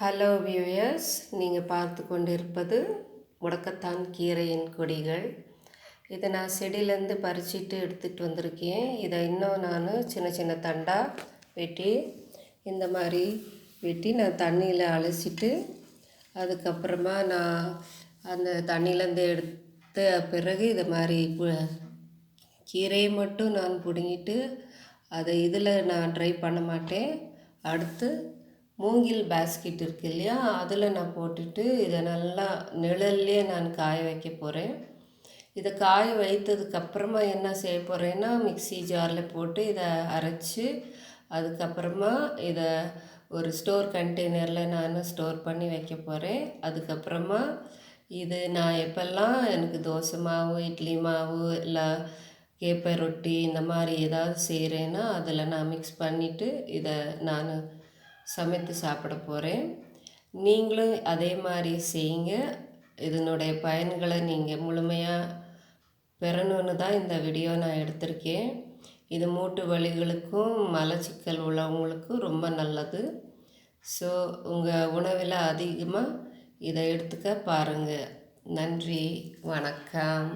Hello viewers நீங்கள் பார்த்து கொண்டிருப்பது முடக்கத்தான் கீரையின் கொடிகள். இதை நான் செடியிலேருந்து பறிச்சிட்டு எடுத்துகிட்டு வந்திருக்கேன். இதை இன்னும் நான் சின்ன சின்ன தண்டாக வெட்டி இந்த மாதிரி வெட்டி நான் தண்ணியில் அலசிட்டு அதுக்கப்புறமா நான் அந்த தண்ணியிலேருந்து எடுத்த பிறகு இதை மாதிரி கீரையை மட்டும் நான் பிடுங்கிட்டு அதை இதில் நான் ட்ரை பண்ண மாட்டேன். அடுத்து மூங்கில் பேஸ்கெட் இருக்கு இல்லையா? அதில் நான் போட்டுட்டு இதை நல்லா நிழல்லே நான் காய வைக்க போகிறேன் இதை காய வைத்ததுக்கப்புறமா என்ன செய்ய போகிறேன்னா மிக்சி ஜாரில் போட்டு இதை அரைச்சி அதுக்கப்புறமா இதை ஒரு ஸ்டோர் கண்டெய்னரில் நான் ஸ்டோர் பண்ணி வைக்க போகிறேன் அதுக்கப்புறமா இது நான் எப்பெல்லாம் எனக்கு தோசை மாவு இட்லி மாவு இல்லை கேப்பை ரொட்டி இந்த மாதிரி ஏதாவது செய்கிறேன்னா அதில் நான் மிக்ஸ் பண்ணிவிட்டு இதை நான் சமைத்து சாப்பிட போகிறேன் நீங்களும் அதே மாதிரி செய்யுங்க. இதனுடைய பயன்களை நீங்கள் முழுமையாக பெறணுன்னு தான் இந்த வீடியோ நான் எடுத்திருக்கேன். இது மூட்டு வலிகளுக்கும் மலச்சிக்கல் உள்ளவங்களுக்கும் ரொம்ப நல்லது. ஸோ உங்கள் உணவில் அதிகமாக இதை எடுத்துக்க பாருங்கள் நன்றி வணக்கம்.